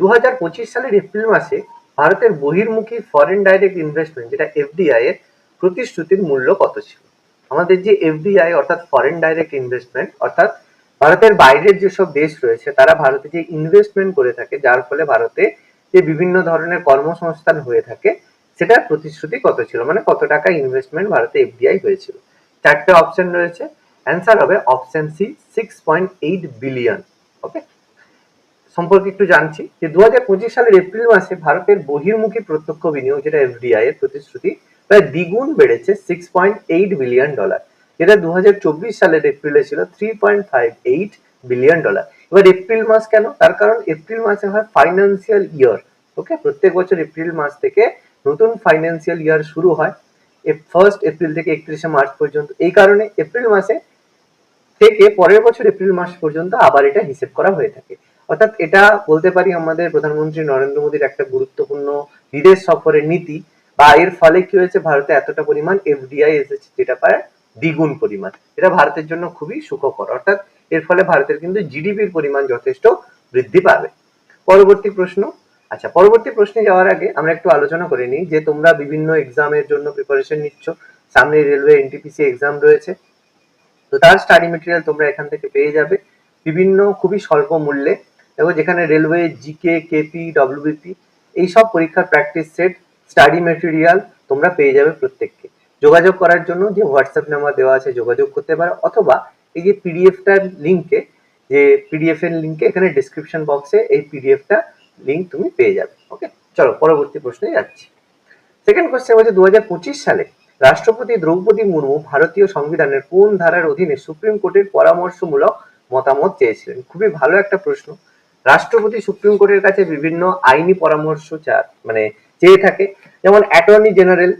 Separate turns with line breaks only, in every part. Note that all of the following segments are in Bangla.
দু হাজার পঁচিশ সালের এপ্রিল মাসে ভারতের বহির্মুখী ফরেন ডাইরেক্ট ইনভেস্টমেন্ট যেটা এফডিআই এর প্রতিশ্রুতির মূল্য কত ছিল? আমাদের যে এফডিআই অর্থাৎ ফরেন ডাইরেক্ট ইনভেস্টমেন্ট অর্থাৎ ভারতের বাইরের যেসব দেশ রয়েছে, তারা ভারতে যে ইনভেস্টমেন্ট করে থাকে, যার ফলে ভারতে যে বিভিন্ন ধরনের কর্মসংস্থান হয়ে থাকে, সেটার প্রতিশ্রুতি কত ছিল? মানে কত টাকা ইনভেস্টমেন্ট ভারতে এফডিআই হয়েছিল? চারটে অপশন রয়েছে। অ্যান্সার হবে option C six point eight billion okay সম্পর্কে একটু জানছি যে দু হাজার পঁচিশ সালের এপ্রিল মাসে ভারতের বহির্মুখী প্রত্যক্ষ বিনিয়োগ, যেটা এফডিআই এর প্রতিশ্রুতি, প্রায় দ্বিগুণ বেড়েছে six point eight billion dollar যেটা দু সালের এপ্রিলে ছিল three point five eight billion dollar এবার এপ্রিল মাস কেন? তার কারণ এপ্রিল মাসে হয় ফাইন্যান্সিয়াল ইয়ার ওকে প্রত্যেক বছর এপ্রিল মাস থেকে নতুন ফাইন্যান্সিয়াল ইয়ার শুরু হয় ফার্স্ট এপ্রিল থেকে একত্রিশে মার্চ পর্যন্ত। এই কারণে এপ্রিল মাসে থেকে পরের বছর এপ্রিল মাস পর্যন্ত আবার এটা হিসেব করা হয়ে থাকে। অর্থাৎ এটা বলতে পারি আমাদের প্রধানমন্ত্রী নরেন্দ্র মোদীর একটা গুরুত্বপূর্ণ বিদেশ সফরের নীতি বা এর ফলে কি হয়েছে, ভারতে এতটা পরিমাণ এফডিআই এসেছে যেটা প্রায় দ্বিগুণ পরিমাণ। এটা ভারতের জন্য খুবই সুখকর। অর্থাৎ এর ফলে ভারতের কিন্তু জিডিপির পরিমাণ যথেষ্ট বৃদ্ধি পাবে। পরবর্তী প্রশ্ন। আচ্ছা পরবর্তী প্রশ্নে যাওয়ার আগে আমরা একটু আলোচনা করে নিই যে তোমরা বিভিন্ন এক্সামের জন্য প্রিপারেশন নিচ্ছ। সামনে রেলওয়ে এনটিপিসি এক্সাম রয়েছে। তো তার স্টাডি মেটেরিয়াল তোমরা এখান থেকে পেয়ে যাবে। বিভিন্ন খুবই স্বল্প মূল্যে এবং যেখানে রেলওয়ে জিকে কেপি ডব্লিউবিপি এইসব পরীক্ষার প্র্যাকটিস সেট স্টাডি মেটেরিয়াল তোমরা পেয়ে যাবে প্রত্যেককে। যোগাযোগ করার জন্য যে হোয়াটসঅ্যাপ নাম্বার দেওয়া আছে যোগাযোগ করতে পারো অথবা এই যে পিডিএফটার লিঙ্কে যে পিডিএফ এর লিঙ্কে এখানে ডিসক্রিপশন বক্সে এই পিডিএফটা লিঙ্ক তুমি পেয়ে যাবে। ওকে চলো, পরবর্তী প্রশ্নে যাচ্ছি। সেকেন্ড কোশ্চেন হচ্ছে দু হাজার পঁচিশ সালে রাষ্ট্রপতি দ্রৌপদী মুর্মু ভারতীয় সংবিধানের কোন ধারার অধীনে সুপ্রিম কোর্টের পরামর্শমূলক মতামত চেয়েছিলেন? খুবই ভালো একটা প্রশ্ন। রাষ্ট্রপতি সুপ্রিম কোর্টের কাছে বিভিন্ন আইনি পরামর্শ চা- মানে চেয়ে থাকে। যেমন অ্যাটর্নি জেনারেল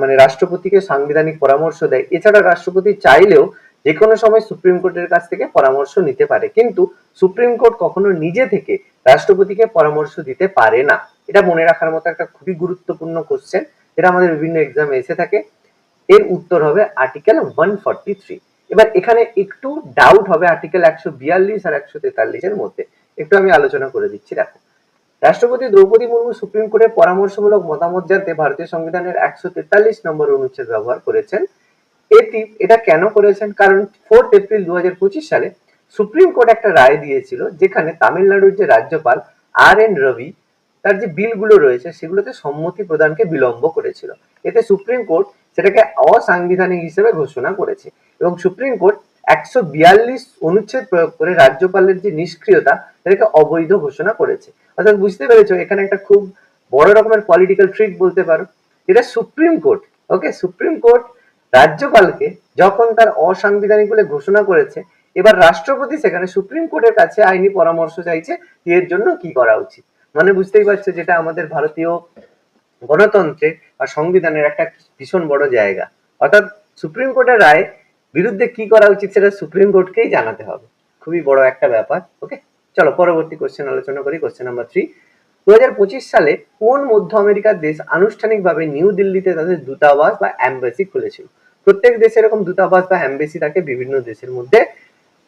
মানে রাষ্ট্রপতিকে সাংবিধানিক পরামর্শ দেয়। এছাড়া রাষ্ট্রপতি চাইলেও যে কোনো সময় সুপ্রিম কোর্টের কাছ থেকে পরামর্শ নিতে পারে। কিন্তু সুপ্রিম কোর্ট কখনো নিজে থেকে রাষ্ট্রপতিকে পরামর্শ দিতে পারে না। এটা মনে রাখার মতো একটা খুবই গুরুত্বপূর্ণ কোশ্চেন যেটা আমাদের বিভিন্ন এক্সামে এসে থাকে। এর উত্তর হবে আর্টিকেল ওয়ান ফর্টি থ্রি এবার এখানে একটু ডাউট হবে আর্টিকেল একশো বিয়াল্লিশ আর একশো তেতাল্লিশের মধ্যে। একটু আমি আলোচনা করে দিচ্ছি, দেখো। রাষ্ট্রপতি দ্রৌপদী মুর্মু সুপ্রিম কোর্টের পরামর্শমূলক মতামত জানতে ভারতীয় সংবিধানের একশো তেতাল্লিশ নম্বর অনুচ্ছেদ ব্যবহার করেছেন। এটি, এটা কেন করেছেন? কারণ ফোর্থ এপ্রিল দু সালে সুপ্রিম কোর্ট একটা রায় দিয়েছিল, যেখানে তামিলনাড়ুর যে রাজ্যপাল আর এন রবি, তার যে বিলগুলো রয়েছে, সেগুলোতে সম্মতি প্রদানকে বিলম্ব করেছিল। এতে সুপ্রিম কোর্ট সেটাকে অসাংবিধানিক হিসেবে ঘোষণা করেছে এবং সুপ্রিম কোর্ট একশো বিয়াল্লিশ অনুচ্ছেদ প্রয়োগ করে রাজ্যপালের যে নিষ্ক্রিয়তা, সেটাকে অবৈধ ঘোষণা করেছে। অর্থাৎ বুঝতে পেরেছ, এখানে একটা খুব বড় রকমের পলিটিক্যাল ট্রিক বলতে পারো। এটা Supreme Court okay Supreme Court রাজ্যপালকে যখন তার অসাংবিধানিক বলে ঘোষণা করেছে, এবার রাষ্ট্রপতি সেখানে সুপ্রিম কোর্টের কাছে আইনি পরামর্শ চাইছে এর জন্য কি করা উচিত। মানে বুঝতেই পারছ, যেটা আমাদের ভারতীয় গণতন্ত্রের বা সংবিধানের একটা ভীষণ বড় জায়গা। অর্থাৎ সুপ্রিম কোর্টের রায় বিরুদ্ধে কি করা উচিত সেটা সুপ্রিম কোর্টকেই জানাতে হবে। খুবই বড় একটা ব্যাপার, ওকে? চলো পরবর্তী কোশ্চেন আলোচনা করি কোশ্চেন নাম্বার থ্রি দু সালে কোন মধ্য আমেরিকার দেশ আনুষ্ঠানিকভাবে নিউ দিল্লিতে তাদের দূতাবাস বা অ্যাম্বাসি খুলেছিল? প্রত্যেক দেশে এরকম দূতাবাস বা অ্যাম্বাসি থাকে বিভিন্ন দেশের মধ্যে।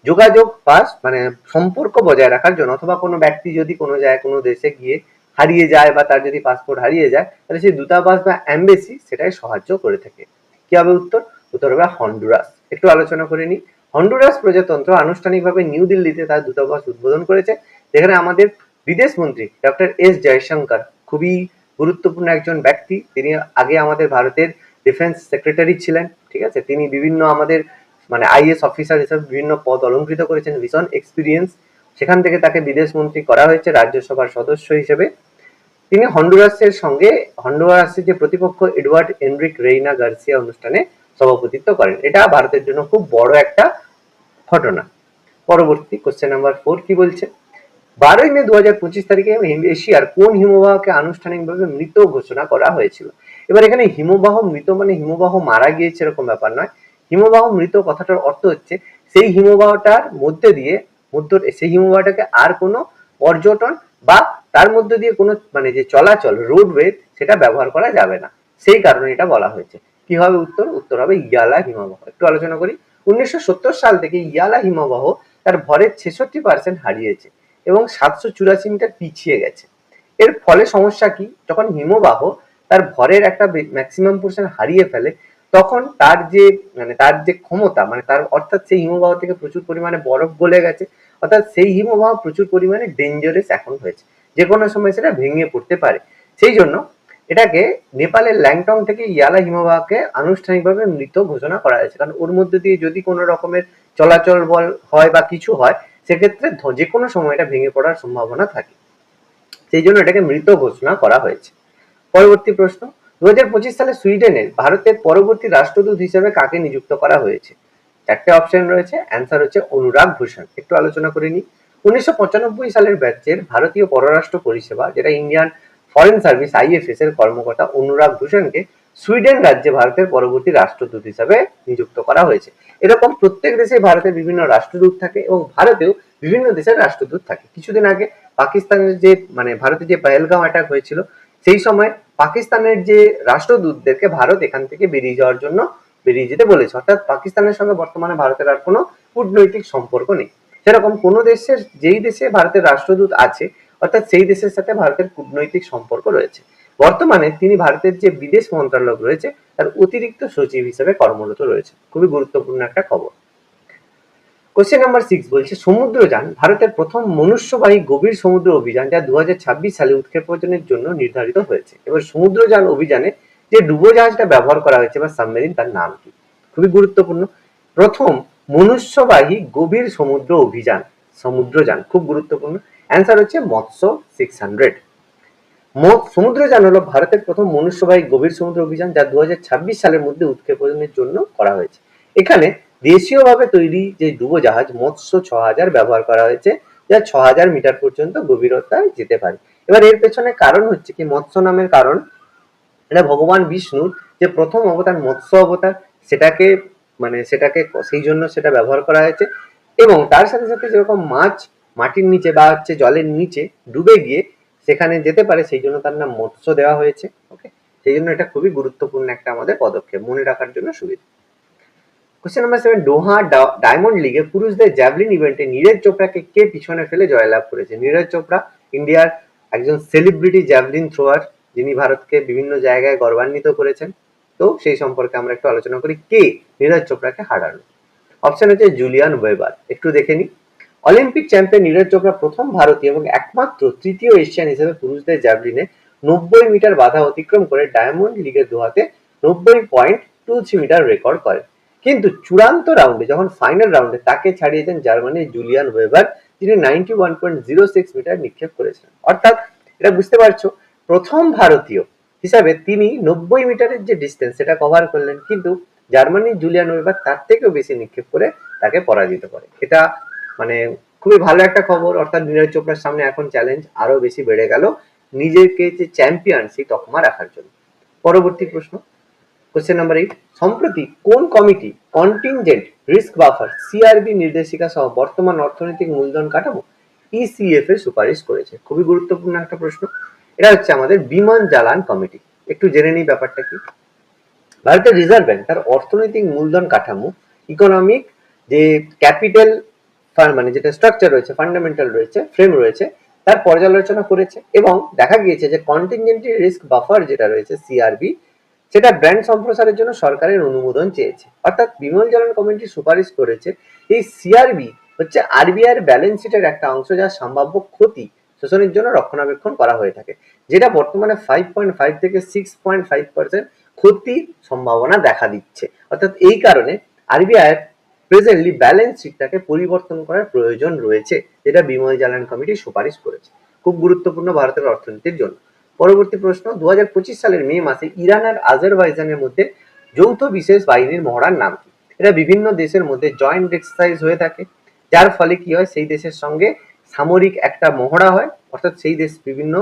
যোগাযোগ, পাস মানে সম্পর্ক বজায় রাখার জন্য, অথবা কোনো ব্যক্তি যদি কোনো জায়গায়, কোনো দেশে গিয়ে হারিয়ে যায় বা তার যদি পাসপোর্ট হারিয়ে যায়, তাহলে সেই দূতাবাস বা অ্যাম্বাসি সেটাই সাহায্য করে থাকে। কি হবে উত্তর? উত্তর হবে হন্ডুরাস একটু আলোচনা করে নিই। হন্ডুরাস প্রজাতন্ত্র আনুষ্ঠানিকভাবে নিউ দিল্লিতে তার দূতাবাস উদ্বোধন করেছে, যেখানে আমাদের বিদেশ মন্ত্রী ডক্টর এস জয়শঙ্কর, খুবই গুরুত্বপূর্ণ একজন ব্যক্তি। তিনি আগে আমাদের ভারতের ডিফেন্স সেক্রেটারি ছিলেন, ঠিক আছে? তিনি বিভিন্ন আমাদের মানে আইএস অফিসার হিসেবে বিভিন্ন পদ অলঙ্কৃত করেছেন, ভীষণ এক্সপিরিয়েন্স সেখান থেকে তাকে বিদেশ মন্ত্রী করা হয়েছে রাজ্যসভার সদস্য হিসেবে। তিনি হন্ডুরাসের সঙ্গে, হন্ডুরাসের যে প্রতিপক্ষ এডওয়ার্ড এনরিক রেইনা গার্সিয়া অনুষ্ঠানে সভাপতিত্ব করেন। এটা ভারতের জন্য খুব বড় একটা ঘটনা। পরবর্তী কোশ্চেন নাম্বার ফোর কি বলছে? বারোই মে দু হাজার পঁচিশ তারিখে এশিয়ার কোন হিমবাহকে আনুষ্ঠানিকভাবে মৃত ঘোষণা করা হয়েছিল? এবার এখানে হিমবাহ মৃত মানে হিমবাহ মারা গিয়েছে এরকম ব্যাপার নয়। হিমবাহ মৃত কথাটার অর্থ হচ্ছে সেই হিমবাহটার মধ্যে দিয়ে মধ্য সেই হিমবাহটাকে আর কোনো পর্যটন বা তার মধ্যে দিয়ে কোনো মানে যে চলাচল রোডওয়ে সেটা ব্যবহার করা যাবে না। সেই কারণে এটা বলা হয়েছে। কি হবে উত্তর? উত্তর হবে ইয়ালা হিমবাহ। একটু আলোচনা করি। উনিশশো সত্তর সাল থেকে ইয়ালা হিমবাহ তার ভরের ছেষট্টি পার্সেন্ট হারিয়েছে এবং সাতশো চুরাশি মিটার পিছিয়ে গেছে। এর ফলে সমস্যা কি? যখন হিমবাহ তার ভরের একটা ম্যাক্সিমাম পোর্শন হারিয়ে ফেলে, তখন তার যে মানে তার যে ক্ষমতা মানে তার অর্থাৎ সেই হিমবাহ থেকে প্রচুর পরিমাণে বরফ গলে গেছে, অর্থাৎ সেই হিমবাহ প্রচুর পরিমাণে ডেঞ্জারাস এখন হয়েছে। যে কোনো সময় সেটা ভেঙে পড়তে পারে। সেই জন্য এটাকে নেপালের ল্যাংটং থেকে ইয়ালা হিমবাহকে আনুষ্ঠানিকভাবে মৃত ঘোষণা করা হয়েছে। কারণ ওর মধ্যে দিয়ে যদি কোনো রকমের চলাচল বল হয় বা কিছু হয়, সেক্ষেত্রে যে কোনো সময় এটা ভেঙে পড়ার সম্ভাবনা থাকে। সেই জন্য এটাকে মৃত ঘোষণা করা হয়েছে। পরবর্তী প্রশ্ন দু হাজার পঁচিশ সালে সুইডেনের ভারতের পরবর্তী রাষ্ট্রদূত হিসেবে কাকে নিযুক্ত করা হয়েছে? চারটে অপশন রয়েছে। অ্যান্সার হচ্ছে অনুরাগ ভূষণ একটু আলোচনা করে নিই। উনিশশো পঁচানব্বই সালের ব্যাচের ভারতীয় পররাষ্ট্র পরিষেবা, যেটা ইন্ডিয়ান ফরেন সার্ভিস আইএফএস এর কর্মকর্তা অনুরাগ ভূষণকে সুইডেন রাজ্যে ভারতের পরবর্তী রাষ্ট্রদূত হিসাবে নিযুক্ত করা হয়েছে। এরকম প্রত্যেক দেশে ভারতের বিভিন্ন রাষ্ট্রদূত থাকে এবং ভারতেও বিভিন্ন দেশের রাষ্ট্রদূত থাকে। কিছুদিন আগে পাকিস্তানের যে মানে ভারতে যে পহেলগাঁও অ্যাটাক হয়েছিল, সেই সময় পাকিস্তানের যে রাষ্ট্রদূতদেরকে ভারত এখান থেকে বেরিয়ে যাওয়ার জন্য বেরিয়ে যেতে বলেছে। অর্থাৎ পাকিস্তানের সঙ্গে বর্তমানে ভারতের আর কোনো কূটনৈতিক সম্পর্ক নেই। সেরকম কোনো দেশের, যেই দেশে ভারতের রাষ্ট্রদূত আছে অর্থাৎ সেই দেশের সাথে ভারতের কূটনৈতিক সম্পর্ক রয়েছে। বর্তমানে তিনি ভারতের যে বিদেশ মন্ত্রণালয় রয়েছে, তার অতিরিক্ত সচিব হিসেবে কর্মরত রয়েছে খুবই গুরুত্বপূর্ণ একটা খবর। কোশ্চেন নাম্বার সিক্স বলছে সমুদ্রযান ভারতের প্রথম মনুষ্যবাহী গভীর সমুদ্র অভিযান যা দু হাজার ছাব্বিশ সালে উৎক্ষেপণের জন্য নির্ধারিত হয়েছে। এবার সমুদ্রযান অভিযানে যে ডুবোজাহাজটা ব্যবহার করা হয়েছে বা সাবমেরিন, তার নাম কি? খুবই গুরুত্বপূর্ণ। প্রথম মনুষ্যবাহী গভীর সমুদ্র অভিযান সমুদ্রযান খুব গুরুত্বপূর্ণ। অ্যান্সার হচ্ছে মৎস্য সিক্স হান্ড্রেড সমুদ্রযান হলো ভারতের প্রথম মনুষ্যবাহী গভীর সমুদ্র অভিযান যা দু সালের মধ্যে উৎক্ষেপণের জন্য করা হয়েছে। এখানে দেশীয়ভাবে তৈরি যে ডুবোজাহাজ মৎস্য ছ হাজার ব্যবহার করা হয়েছে, যা ছ হাজার মিটার পর্যন্ত গভীরতায় যেতে পারে। এবার এর পেছনে কারণ হচ্ছে কি? মৎস্য নামের কারণ। এটা ভগবান বিষ্ণুর যে প্রথম অবতার, মৎস্য অবতার, সেটাকে মানে সেটাকে সেই জন্য সেটা ব্যবহার করা হয়েছে। এবং তার সাথে সাথে যেরকম মাছ মাটির নিচে বা হচ্ছে জলের নিচে ডুবে গিয়ে সেখানে যেতে পারে, সেই জন্য তার নাম মৎস্য দেওয়া হয়েছে ওকে সেই জন্য এটা খুবই গুরুত্বপূর্ণ একটা আমাদের পদক্ষেপ, মনে রাখার জন্য সুবিধা। Question number seven Doha Diamond লিগে পুরুষদের জ্যাভলিন ইভেন্টে নীরজ চোপড়াকে কে পিছনে ফেলে জয়লাভ করেছে? নীরজ চোপড়া, ইন্ডিয়ার একজন সেলিব্রিটি জ্যাভলিন থ্রোয়ার যিনি ভারতকে বিভিন্ন জায়গায় গর্বান্বিত করেছেন। তো সেই সম্পর্কে আমরা একটু আলোচনা করি, কে নীরজ চোপড়াকে হারালো? অপশন হচ্ছে জুলিয়ান ওয়েবার একটু দেখে নিই। অলিম্পিক চ্যাম্পিয়ন নীরজ চোপড়া প্রথম ভারতীয় এবং একমাত্র তৃতীয় এশিয়ান হিসেবে পুরুষদের জ্যাভলিনে নব্বই মিটার বাধা অতিক্রম করে ডায়মন্ড লিগের দোহাতে নব্বই point two three metre record করেন। কিন্তু চূড়ান্ত রাউন্ডে, যখন ফাইনাল রাউন্ডে তাকে ছাড়িয়েছেন জার্মানির জুলিয়ান ওয়েবার যিনি ninety one point zero six metre নিক্ষেপ করেছিলেন অর্থাৎ, এটা বুঝতে পারছ, প্রথম ভারতীয় হিসাবে তিনি নব্বই মিটারের যে ডিস্টেন্স সেটা কভার করলেন। কিন্তু জার্মানির জুলিয়ান ওয়েবার তার থেকেও বেশি নিক্ষেপ করে তাকে পরাজিত করে। এটা মানে খুবই ভালো একটা খবর, অর্থাৎ নীরজ চোপড়ার সামনে এখন চ্যালেঞ্জ আরও বেশি বেড়ে গেল নিজেকে যে চ্যাম্পিয়ন সেই তকমা রাখার জন্য। পরবর্তী প্রশ্ন কোশ্চেন নাম্বার এইট সম্প্রতি কোন committee contingent risk buffer CRB নির্দেশিকা সহ বর্তমান অর্থনৈতিক মূলধন কাঠামো ইসিএফ এর সুপারিশ করেছে? খুবই গুরুত্বপূর্ণ একটা প্রশ্ন। এটা হচ্ছে আমাদের বিমান জ্বালান কমিটি একটু জেনে নিই ব্যাপারটা কি? ভারতের রিজার্ভ ব্যাংক তার অর্থনৈতিক মূলধন কাঠামো ইকোনমিক যে ক্যাপিটাল মানে যেটা স্ট্রাকচার রয়েছে ফান্ডামেন্টাল রয়েছে ফ্রেম রয়েছে, তার পর্যালোচনা করেছে এবং দেখা গিয়েছে যে কন্টিনজেন্টি রিস্ক বাফার যেটা রয়েছে সিআরবি সেটা ব্র্যান্ড সম্প্রসারের জন্য সরকারের অনুমোদন চেয়েছে। অর্থাৎ বিমল জ্বালান কমিটি সুপারিশ করেছে, এই সিআরবি হচ্ছে আরবিআই ব্যালেন্স শিটের একটা অংশ যা সম্ভাব্য ক্ষতি শোষণের জন্য রক্ষণাবেক্ষণ করা হয়ে থাকে, যেটা বর্তমানে ফাইভ পয়েন্ট ফাইভ থেকে সিক্স পয়েন্ট ফাইভ পার্সেন্ট ক্ষতির সম্ভাবনা দেখা দিচ্ছে। অর্থাৎ এই কারণে আরবিআই প্রেজেন্টলি ব্যালেন্স শিটটাকে পরিবর্তন করার প্রয়োজন রয়েছে, যেটা বিমল জ্বালান কমিটি সুপারিশ করেছে। খুব গুরুত্বপূর্ণ ভারতের অর্থনীতির জন্য। পরবর্তী প্রশ্ন দু সালের মে মাসে ইরান আর আজারবাইজানের মধ্যে যৌথ বিশেষ বাহিনীর মহড়ার নাম কি? এটা বিভিন্ন দেশের মধ্যে জয়েন্ট এক্সারসাইজ হয়ে থাকে। যার ফলে কি হয়? সেই দেশের সঙ্গে সামরিক একটা মহড়া হয়। অর্থাৎ সেই দেশ বিভিন্ন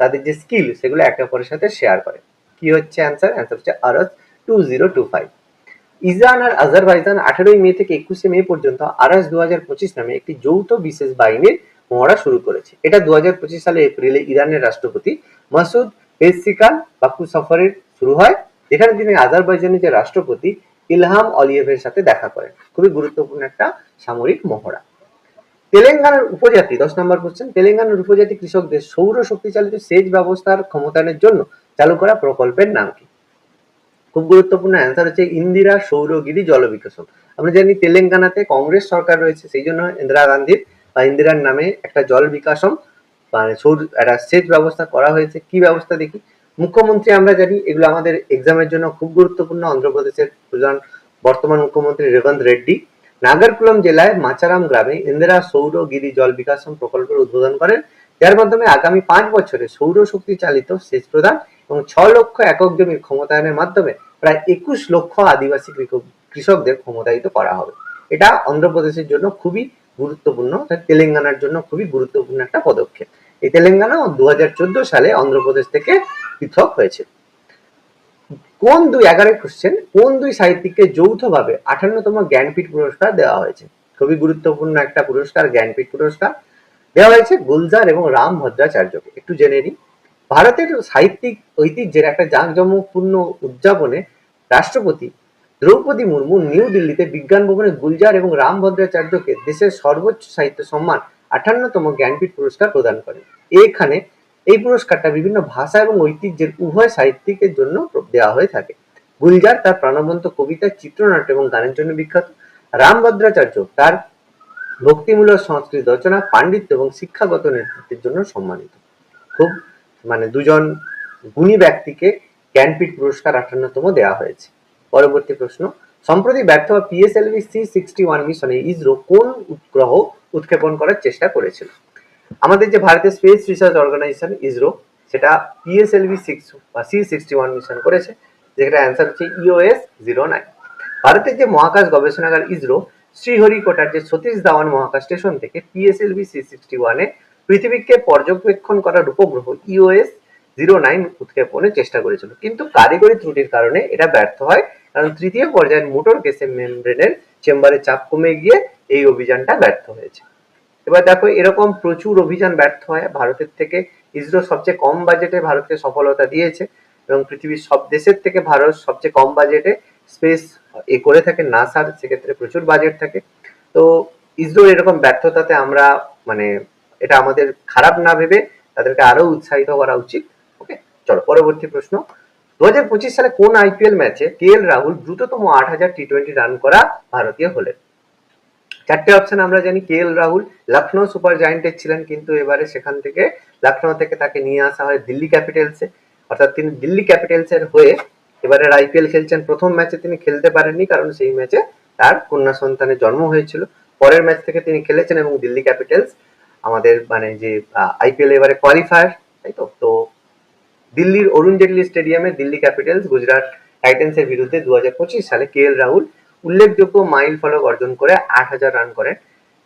তাদের যে স্কিল সেগুলো একে অপরের সাথে শেয়ার করে। কি হচ্ছে? অ্যান্সার অ্যান্সার হচ্ছে আরস টু জিরো টু ফাইভ। ইসরান আর আজারবাইজান আঠারোই মে থেকে একুশে মে পর্যন্ত আরস দু নামে একটি যৌথ বিশেষ বাহিনীর মহড়া শুরু করেছে। এটা দু হাজার পঁচিশ সালে এপ্রিলে ইরানের রাষ্ট্রপতি মাসুদ পেসিকান বাকু সফরের শুরু হয়, যেখানে তিনি আজারবাইজানের যে রাষ্ট্রপতি ইলহাম অলিয়েভের সাথে দেখা করেন। খুবই গুরুত্বপূর্ণ একটা সামরিক মহড়া। তেলেঙ্গানার উপজাতি, দশ নম্বর কোশ্চেন তেলেঙ্গানার উপজাতি কৃষকদের সৌর শক্তি চালিত সেচ ব্যবস্থার ক্ষমতায়নের জন্য চালু করা প্রকল্পের নাম কি? খুব গুরুত্বপূর্ণ অ্যান্সার হচ্ছে ইন্দিরা সৌরগিরি জল বিকাশন আমরা জানি তেলেঙ্গানাতে কংগ্রেস সরকার রয়েছে, সেই জন্য ইন্দিরা গান্ধীর বা ইন্দিরার নামে একটা জল বিকাশম মানে সৌর, একটা সেচ ব্যবস্থা করা হয়েছে। কি ব্যবস্থা দেখি? মুখ্যমন্ত্রী আমরা জানি, এগুলো আমাদের এক্সামের জন্য খুব গুরুত্বপূর্ণ। অন্ধ্রপ্রদেশের প্রধান বর্তমান মুখ্যমন্ত্রী রেবন্ত রেড্ডি। নাগরকুলম জেলায় মাচারাম গ্রামে ইন্দিরা সৌরগিরি জল বিকাশন প্রকল্পের উদ্বোধন করেন। যার মাধ্যমে আগামী পাঁচ বছরে সৌরশক্তি চালিত সেচ প্রদান এবং ছ লক্ষ একক জমির ক্ষমতায়নের মাধ্যমে প্রায় একুশ লক্ষ আদিবাসী কৃষকদের ক্ষমতায়িত করা হবে। এটা অন্ধ্রপ্রদেশের জন্য খুবই গুরুত্বপূর্ণ তেলেঙ্গানার জন্য খুবই গুরুত্বপূর্ণ একটা পদক্ষেপ। এই তেলেঙ্গানা দু সালে অন্ধ্রপ্রদেশ থেকে পৃথক হয়েছে কোন দুই, এগারো কোশ্চেন কোন দুই সাহিত্যিককে যৌথভাবে আঠান্নতম জ্ঞানপীঠ পুরস্কার দেওয়া হয়েছে? খুবই গুরুত্বপূর্ণ একটা পুরস্কার, জ্ঞানপীঠ পুরস্কার দেওয়া হয়েছে গুলজার এবং রাম ভদ্রাচার্যকে। একটু জেনে নিই। ভারতের সাহিত্যিক ঐতিহ্যের একটা জাঁকজমকপূর্ণ উদযাপনে রাষ্ট্রপতি দ্রৌপদী মুর্মু নিউ দিল্লিতে বিজ্ঞান ভবনে গুলজার এবং রাম ভদ্রাচার্যকে দেশের সর্বোচ্চ সাহিত্য সম্মান আঠান্নতম জ্ঞানপীঠ পুরস্কার প্রদান করেন। এখানে এই পুরস্কারটা বিভিন্ন ভাষা এবং ঐতিহ্যের উভয় সাহিত্যিকের জন্য দেওয়া হয়ে থাকে। গুলজার তার প্রাণবন্ত কবিতা, চিত্রনাট্য এবং গানের জন্য বিখ্যাত। রাম ভদ্রাচার্য তার ভক্তিমূলক সংস্কৃত রচনা, পাণ্ডিত্য এবং শিক্ষাগত নেতৃত্বের জন্য সম্মানিত। খুব মানে দুজন গুণী ব্যক্তিকে জ্ঞানপীঠ পুরস্কার আটান্নতম দেওয়া হয়েছে। পরবর্তী প্রশ্ন, সম্প্রতি ব্যর্থ হওয়া পিএসএলভি সি সিক্সটি ওয়ান মিশনে ইসরো কোন উপগ্রহ উৎক্ষেপণ করার চেষ্টা করেছিল? আমাদের যে ভারতের স্পেস রিসার্চ অর্গানাইজেশন ইসরো, সেটা পিএসএলভি সিক্স বা সি সিক্সটি ওয়ান মিশন করেছে যেটা অ্যান্সার হচ্ছে ইওএস জিরো নাইন ভারতের যে মহাকাশ গবেষণাগার ইসরো, শ্রীহরিকোটার যে সতীশ ধাওয়ান মহাকাশ স্টেশন থেকে পিএসএলভি সি সিক্সটি ওয়ানে পৃথিবীকে পর্যবেক্ষণ করার উপগ্রহ ইওএস জিরো নাইন উৎক্ষেপণের চেষ্টা করেছিল। কিন্তু কারিগরি ত্রুটির কারণে এটা ব্যর্থ হয়, কারণ তৃতীয় পর্যায়ের মোটর গ্যাসের মেমব্রেনের চেম্বারে চাপ কমে গিয়ে এই অভিযানটা ব্যর্থ হয়েছে। এবার দেখো, এরকম প্রচুর অভিযান ব্যর্থ হয়। ভারতের থেকে ইসরো সবচেয়ে কম বাজেটে ভারতকে সফলতা দিয়েছে এবং পৃথিবীর সব দেশের থেকে ভারত সবচেয়ে কম বাজেটে স্পেস এ করে থাকে, নাসার সেক্ষেত্রে প্রচুর বাজেট থাকে। তো ইসরোর এরকম ব্যর্থতাতে আমরা মানে এটা আমাদের খারাপ না ভেবে তাদেরকে আরও উৎসাহিত করা উচিত। ওকে চলো, পরবর্তী প্রশ্ন। দু হাজার পঁচিশ সালে কোন আইপিএল ম্যাচে কে এল রাহুল দ্রুততম আট হাজার টি টোয়েন্টি রান করা ভারতীয় হলেন? চারটে অপশন আমরা জানি K L Rahul Lucknow super জায়েন্টের ছিলেন কিন্তু এবারে সেখান থেকে লখনৌ থেকে তাকে নিয়ে আসা হয় দিল্লি ক্যাপিটালসে অর্থাৎ তিনি দিল্লি ক্যাপিটালসের হয়ে এবারে আইপিএল খেলছেন। প্রথম ম্যাচে তিনি খেলতে পারেননি কারণ সেই ম্যাচে তার কন্যা সন্তানের জন্ম হয়েছিল। পরের ম্যাচ থেকে তিনি খেলেছেন এবং দিল্লি ক্যাপিটালস আমাদের মানে যে আইপিএল এবারে কোয়ালিফায়ার তাই তো? তো দিল্লির অরুণ জেটলি স্টেডিয়ামে দিল্লি ক্যাপিটালস গুজরাট টাইটান্সের বিরুদ্ধে দুহাজার পঁচিশ সালে কে এল রাহুল উল্লেখযোগ্য মাইল ফলক অর্জন করে আট হাজার রান করেন।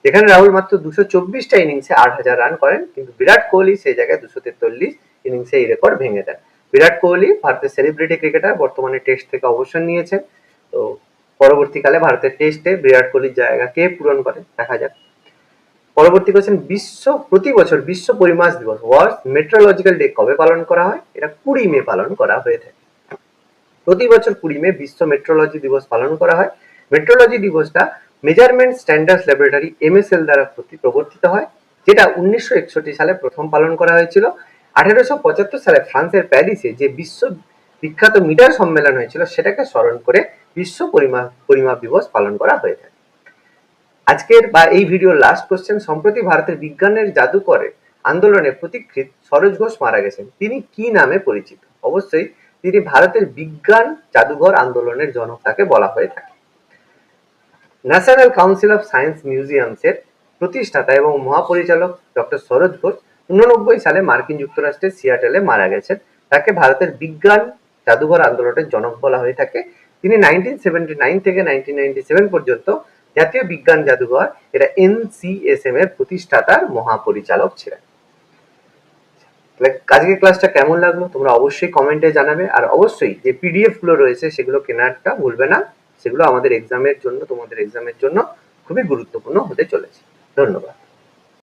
যেখানে রাহুল মাত্র দুশো চব্বিশটা ইনিংসে আট হাজার রান করেন, কিন্তু বিরাট কোহলি সেই জায়গায় দুশো তেতাল্লিশ ইনিংসে এই রেকর্ড ভেঙে দেন। বিরাট কোহলি ভারতের সেলিব্রিটি ক্রিকেটার বর্তমানে টেস্ট থেকে অবসর নিয়েছেন। তো পরবর্তীকালে ভারতের টেস্টে বিরাট কোহলির জায়গা কে পূরণ করে দেখা যাক। পরবর্তী কোশ্চেন বিশ্ব, প্রতি বছর বিশ্ব পরিমাস দিবস ওয়ার্ল্ড মেট্রোলজিক্যাল ডে কবে পালন করা হয়? এটা কুড়ি মে পালন করা হয়ে থাকে। প্রতি বছর কুড়ি মে বিশ্ব মেট্রোলজি দিবস পালন করা হয়। মেট্রোলজি দিবসটা মেজারমেন্ট স্ট্যান্ডার্ডস ল্যাবরেটরি এমএসএল দ্বারা প্রবর্তিত হয়, যেটা উনিশশো একষট্টি সালে প্রথম পালন করা হয়েছিল। আঠেরোশো পঁচাত্তর সালে ফ্রান্সের প্যারিসে যে বিশ্ব বিখ্যাত মিটার সম্মেলন হয়েছিল, সেটাকে স্মরণ করে বিশ্ব পরিমাপ পরিমাপ দিবস পালন করা হয়ে থাকে। আজকের বা এই ভিডিওর লাস্ট কোশ্চেন সম্প্রতি ভারতের বিজ্ঞানের জাদুকরে আন্দোলনে প্রতিকৃত সরোজ ঘোষ মারা গেছেন। তিনি কি নামে পরিচিত? অবশ্যই তিনি ভারতের বিজ্ঞান জাদুঘর আন্দোলনের জনক তাকে বলা হয়ে থাকে। ন্যাশনাল কাউন্সিল অফ সায়েন্স মিউজিয়ামসের প্রতিষ্ঠাতা এবং মহাপরিচালক ডক্টর সরোজ ঘোষ উননব্বই সালে মার্কিন যুক্তরাষ্ট্রের সিয়াটেলে মারা গেছেন। তাকে ভারতের বিজ্ঞান জাদুঘর আন্দোলনের জনক বলা হয়ে থাকে। তিনি নাইনটিন সেভেন্টি নাইন থেকে নাইনটিন নাইনটি সেভেন পর্যন্ত জাতীয় বিজ্ঞান জাদুঘর, এটা এনসিএসএম এর প্রতিষ্ঠাতার মহাপরিচালক ছিলেন। আজকে ক্লাসটা কেমন লাগল? তোমরা অবশ্যই কমেন্টে জানাবে। আর অবশ্যই যে পিডিএফগুলো রয়েছে, সেগুলো কেনারটা ভুলবে না। সেগুলো আমাদের এক্সামের জন্য, তোমাদের এক্সামের জন্য খুবই গুরুত্বপূর্ণ হতে চলেছে। ধন্যবাদ।